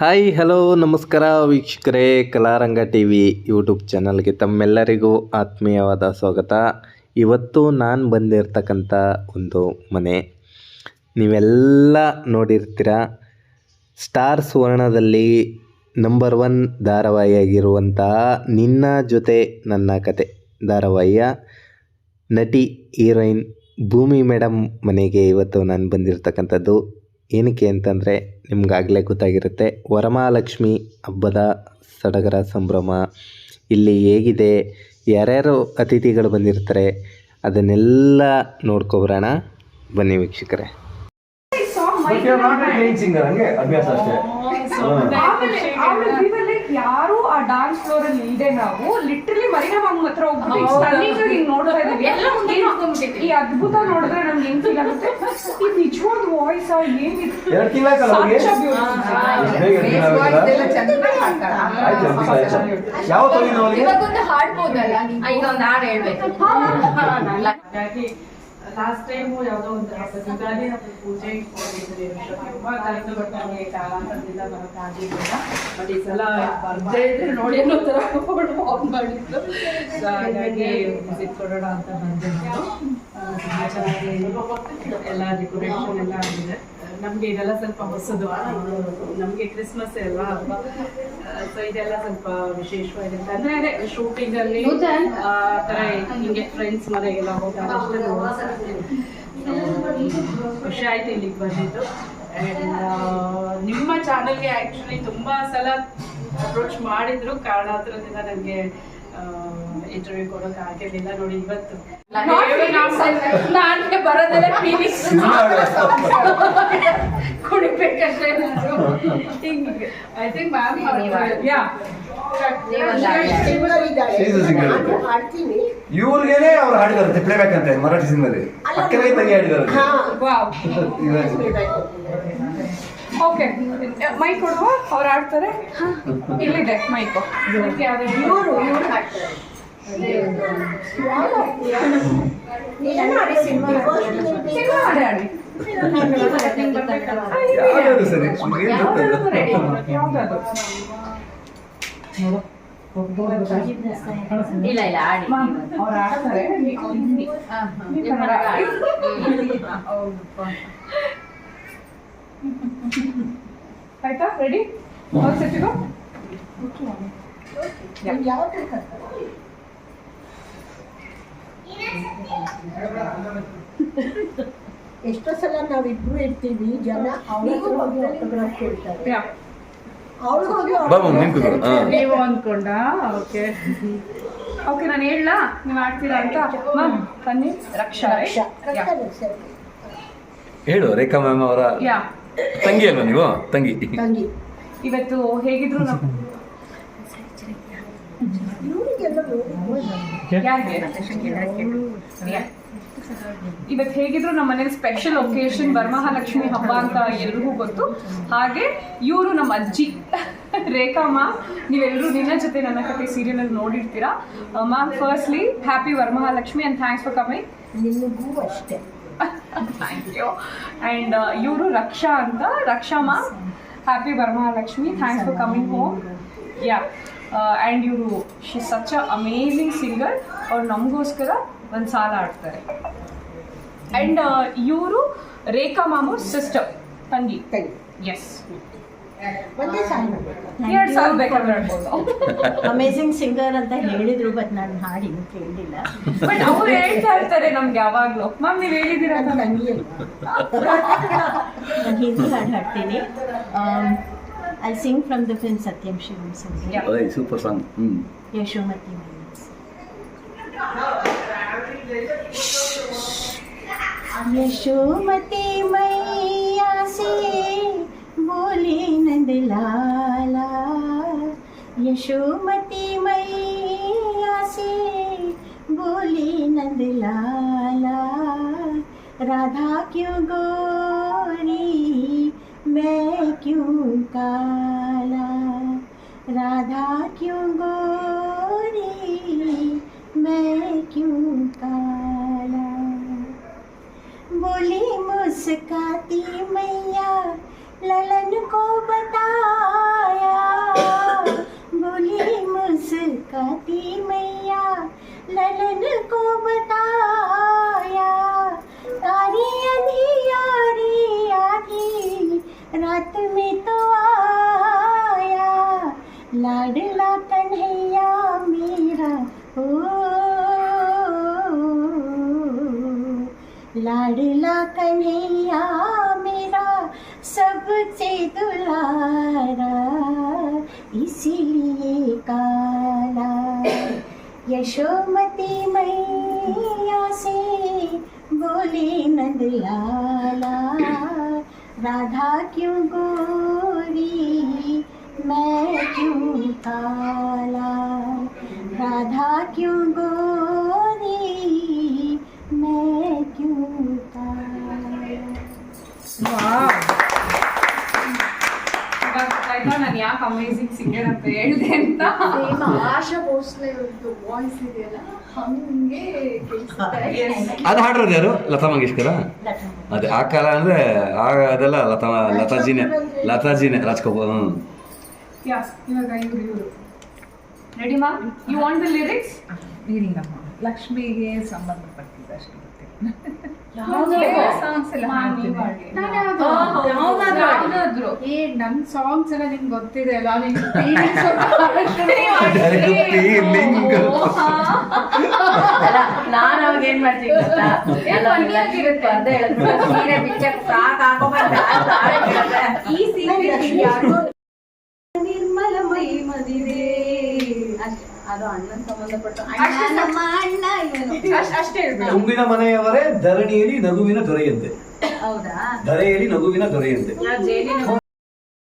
Hi, hello, ನಮಸ್ಕಾರ ವೀಕ್ಷಕರೇ, ಕಲಾರಂಗ T V YouTube ಚಾನಲ್ಗೆ ತಮ್ಮೆಲ್ಲರಿಗೂ ಆತ್ಮೀಯವಾದ ಸ್ವಾಗತ. ಇವತ್ತು ನಾನು ಬಂದಿರತಕ್ಕಂಥ ಒಂದು ಮನೆ. ನೀವೆಲ್ಲ ನೋಡಿರ್ತೀರ, ಸ್ಟಾರ್ ಸುವರ್ಣದಲ್ಲಿ ನಂಬರ್ ಒನ್ ಧಾರಾವಾಹಿಯಾಗಿರುವಂತಹ ನಿನ್ನ ಜೊತೆ ನನ್ನ ಕತೆ ಧಾರಾವಾಹಿಯ ನಟಿ ಹೀರೋಯಿನ್ ಭೂಮಿ ಮೇಡಮ್ ಮನೆಗೆ ಇವತ್ತು ನಾನು ಬಂದಿರತಕ್ಕಂಥದ್ದು. ಏನಕ್ಕೆ ಅಂತಂದರೆ ನಿಮಗಾಗಲೇ ಗೊತ್ತಾಗಿರುತ್ತೆ ವರಮಹಾಲಕ್ಷ್ಮಿ ಹಬ್ಬದ ಸಡಗರ ಸಂಭ್ರಮ. ಇಲ್ಲಿ ಹೇಗಿದೆ ಯಾರ್ಯಾರು ಅತಿಥಿಗಳು ಬಂದಿರ್ತಾರೆ ಅದನ್ನೆಲ್ಲ ನೋಡ್ಕೊಬರೋಣ. ಬನ್ನಿ ವೀಕ್ಷಕರೇ. ಅಭ್ಯಾಸ ಅಷ್ಟೇ. ಯಾರು ಆ ಡಾನ್ಸ್ ಫ್ಲೋರ್ ಅಲ್ಲಿ ಇಲ್ಲದೆ ನಾವು ಲಿಟ್ರಲಿ ಮರಿನ ಮ್ಯಾಮ್ ಹತ್ರ ಹೋಗ್ಬಿಟ್ಟು ಸ್ಟನ್ನಿಂಗ್ ಆಗಿ ಹಿಂಗ್ ನೋಡ್ತಾ ಇದೀವಿ ಎಲ್ಲ ಮುಂದೆ ಈ- ಅದ್ಭುತ ನೋಡಿದ್ರೆ ನಮ್ಗೆ ಹೆಂಗ್ ಫೀಲ್ ಆಗುತ್ತೆ? ಈ ನಿಜವಾದ ವಾಯ್ಸ್? ಇವಾಗೊಂದು ಹಾಡ್ಬೋದಲ್ಲ ನೀವು? ಈಗ ಒಂದು ಹಾಡು ಹೇಳ್ಬೇಕು. ಹಾಗಾಗಿ ಲಾಸ್ಟ್ ಟೈಮು ಯಾವುದೋ ಒಂದು ಹಬ್ಬದ ಯುಗಾದಿ ಹಬ್ಬದ ಪೂಜೆ ಇಟ್ಕೊಂಡಿದ್ರಿ ತುಂಬಾ ಕರೆದು ಬಟ್ ನಮಗೆ ಕಾರಣದಿಂದ ಬರೋಕ್ಕಾಗಿರ್ಲಿಲ್ಲ ಬಟ್ ಈ ಸಲ ಬರ್ದೇ ಇದ್ರೆ ನೋಡಿ ಅನ್ನೋ ಥರ ಆನ್ ಮಾಡಿದ್ದು ಸೊ ಹಾಗಾಗಿ ವಿಸಿಟ್ ಕೊಡೋಣ ಅಂತ ಬಂದಿದ್ದು. ತುಂಬಾ ಚೆನ್ನಾಗಿ ಎಲ್ಲ ಡೆಕೋರೇಷನ್ ಎಲ್ಲ ಆಗಿದೆ. ನಮಗೆ ಇದೆಲ್ಲ ಸ್ವಲ್ಪ ಹೊಸದು. ನಮಗೆ ಕ್ರಿಸ್ಮಸ್ ಅಲ್ವಾ? ಹಬ್ಬ ಸೊ ಇದೆಲ್ಲ ಸ್ವಲ್ಪ ವಿಶೇಷವಾಗಿರುತ್ತೆ ಅಂದ್ರೆ ಅದೇ ಶೂಟಿಂಗ್ ಅಲ್ಲಿ ಆ ಹಿಂಗೆ ಫ್ರೆಂಡ್ಸ್ ಮನೆಗೆಲ್ಲ ಹೋಗ್ತಾರೆ. ಖುಷಿ ಆಯ್ತು ಇಲ್ಲಿಗೆ ಬಂದಿದ್ದು. ನಿಮ್ಮ ಚಾನಲ್ಗೆ ಆ್ಯಕ್ಚುಲಿ ತುಂಬಾ ಸಲ ಅಪ್ರೋಚ್ ಮಾಡಿದ್ರು. ಕಾರಣಾಂತರದಿಂದ ನನಗೆ ಇಂಟರ್ವ್ಯೂ ಕೊಡೋಕೆ ಆಗಿರ್ಲಿಲ್ಲ ನೋಡಿ ಇವತ್ತು. ನಾನೇ ಬರೋದೆಲ್ಲ ಫೀಲಿಂಗ್ಸ್ ಕುಡಿಬೇಕಷ್ಟೇ ಹಿಂಗೆ. ಐ ಥಿಂಕ್ ಮ್ಯಾಮ್ ಯಾ ನೀವೊಂದು ಹಾಡು ಹೇಳಿ. She's a singer. ಇವ್ರಿಗೇನೆ ಅವ್ರು ಹಾಡಿದಾರಂತೆ ಪ್ಲೇಬ್ಯಾಕ್ ಅಂತ ಮರಾಠಿ ಸಿನಿಮಾದಲ್ಲಿ. ಅಕ್ಕನಿಗೆ ತಂಗಿ ಹಾಡಿದಾರಂತೆ. ಇವ್ರು- ಓಕೆ ಮೈಕ್ ಕೊಡುವ ಅವ್ರು ಆಡ್ತಾರೆ. ಇಲ್ಲಿದೆ ಮೈಕ್ ಇವರು ಇವರು ಹಾಡ್ತಾರೆ ಇಲ್ಲ ಇಲ್ಲ ಆಡಿ. ಅವ್ರು ಆಡ್ತಾರೆ ನೀವು ಹಿಂದಿ ನೀವು ಕನ್ನಡ ಆಡಿ. ಆಯ್ತಾ? ರೆಡಿ ಆಲ್ ಸೆಟ್ ಗೋ ಎಷ್ಟೋ ಸಲ ನಾವಿಬ್ರು ಇರ್ತೀವಿ ಜನ ಅವಳಿಗೂ ಹೋಗಿ ಆಟೋಗ್ರಾಫ್ ಹೋಗಿ. ಹಾ. ನೀವು ಅನ್ಕೊಂಡಾ ಓಕೆ ಓಕೆ ನಾನು ಹೇಳಲಾ? ನೀವು ಆಡ್ತೀರಾ ಅಂತ? ಮ್ಯಾಮ್ ಬನ್ನಿ ರಕ್ಷಾ ರಕ್ಷಾ. ಹೇಳು ರೇಖಾ ಮ್ಯಾಮ್ ಅವರ ಯಾ. ತಂಗಿ ಅಲ್ವಾ ನೀವು? ತಂಗಿ. ತಂಗಿ. ಇವತ್ತು ಹೇಗಿದ್ರು ಯಾ. ಇವತ್ತು ಹೇಗಿದ್ರು ನಮ್ಮ ಮನೇಲಿ ಸ್ಪೆಷಲ್ ಒಕೇಶನ್ ವರಮಹಾಲಕ್ಷ್ಮಿ ಹಬ್ಬ ಅಂತ ಎಲ್ರಿಗೂ ಗೊತ್ತು. ಹಾಗೆ ಇವರು ನಮ್ಮ ಅಜ್ಜಿ. ರೇಖಾ ಮ್ಯಾಮ್ ನೀವೆಲ್ಲರೂ ನಿನ್ನ ಜೊತೆ ನನ್ನ ಕತೆ ಸೀರಿಯಲ್ ಅಲ್ಲಿ ನೋಡಿರ್ತೀರಾ ma'am firstly happy Varamahalakshmi and thanks for coming ನಿಮಗೂ ಅಷ್ಟೇ. ಥ್ಯಾಂಕ್ ಯು ಆ್ಯಂಡ್ ಇವರು ರಕ್ಷಾ ಅಂತ. Raksha ma'am happy Varamahalakshmi thanks for coming home yeah and ಇವರು she such a amazing singer ಅವ್ರು ನಮಗೋಸ್ಕರ ಒಂದು ಸಾಲ ಆಡ್ತಾರೆ ಆ್ಯಂಡ್ ಇವರು ರೇಖಾ ಮಾಮೂರ್ ಸಿಸ್ಟರ್ ತಂಗಿ. ತಂಗಿ. ಎಸ್ ಒಂದೇ ಸಾಲ ಎರಡು ಸಾಲ ಬೇಕಾದ್ರೆ ಆಡ್ಬೋದು ಅಮೇಝಿಂಗ್ ಸಿಂಗರ್ ಅಂತ ಹೇಳಿದ್ರು ಬಟ್ ನಾನು ಹಾಡು ಇನ್ನೂ ಕೇಳಲಿಲ್ಲ ಬಟ್ ಅವ್ರು ಹೇಳ್ತಾ ಇರ್ತಾರೆ ನಮ್ಗೆ ಯಾವಾಗಲೂ ಮ್ಯಾಮ್ ನೀವು ಹೇಳಿದ್ದೀರಾ ಅಂತ ನನ್ನ ನಂಗೆ ತಂಗಿ ನಾನು ಹಿಂದಿ ಹಾಡು ಹಾಡ್ತೀನಿ I sing from the film Satyam Shivam Sangeetha Yeah. Super song hmm Yashomati minus Yashomati मैया से बोले नंद लाला यशोमती मैया से बोले नंद लाला राधा क्यों गोरी मैं क्यों काला राधा क्यों गोरी मैं क्यों काला बोली मुस्काती मैया ललन को बताया। बोली, मुस्काती मैया, ललन को बताया। तारी अंधियारी आधी रात में तो आया। लाडला कन्हैया मेरा, ओ, लाडला कन्हैया सबसे दुलारा, इसीलिए काला। यशोमती मैया से बोले नंदलाला राधा क्यों गोरी, मैं क्यों काला? राधा क्यों गोरी ಅಮೇಝಿಂಗ್ ಸಿಂಗರ್ ಅಂತ ಹೇಳಿದೆ ಅಂತ. ಆಶಾ ಭೋಸ್ಲೆ ವಾಯ್ಸ್ ಇದೆಯಲ್ಲ ಹಂಗೆ ಅದು ಹಾಡಿರೋದು ಯಾರು? ಲತಾ ಮಂಗೇಶ್ಕರ? ಅದೇ ಆ ಕಾಲ ಅಂದ್ರೆ ಆಗ ಅದೆಲ್ಲ ಲತಾ ಲತಾಜಿನೇ ಲತಾಜಿನೇ ರಾಜ್ಕಪೂರ್ ಹ್ಞೂ ಯಾ ಇವಾಗ ಇವ್ರು ಇವರು. ರೆಡಿ ಮಾ ಯು ವಾಂಟ್ ದ ಲಿರಿಕ್ಸ್ ಲಕ್ಷ್ಮಿಗೆ ಸಂಬಂಧಪಟ್ಟಿದ್ದು ಅಷ್ಟು ಗೊತ್ತಿಲ್ಲ. ನಾನು ಸಾಂಗ್ಸ್ ಎಲ್ಲ ನಿಮ್ಗೆ ಗೊತ್ತಿದೆ ಅಲ್ಲ ನಾನು ಅವಾಗ ಏನ್ ಮಾಡ್ತೀನಿ ಈ ಸೀರೆ ನಿರ್ಮಲ ಮೈ ಮದಿದೆ ಅಷ್ಟ್- ಅದು ಅಣ್ಣನ್ ಸಂಬಂಧಪಟ್ಟ ಅಣ್ಣ ಅಷ್ಟೇ ಸಾಕು. ನಮ್ಮ ಅಣ್ಣ ಇವನು ಅಷ್ಟ್- ಅಷ್ಟೇ ಹೇಳ್ಬಿಡು. ತುಂಬಿನ ಮನೆಯವರೇ ಧರಣಿಯಲ್ಲಿ ನಗುವಿನ ದೊರೆಯಂತೆ ಹೌದಾ ಧರೆಯಲ್ಲಿ ನಗುವಿನ ದೊರೆಯಂತೆ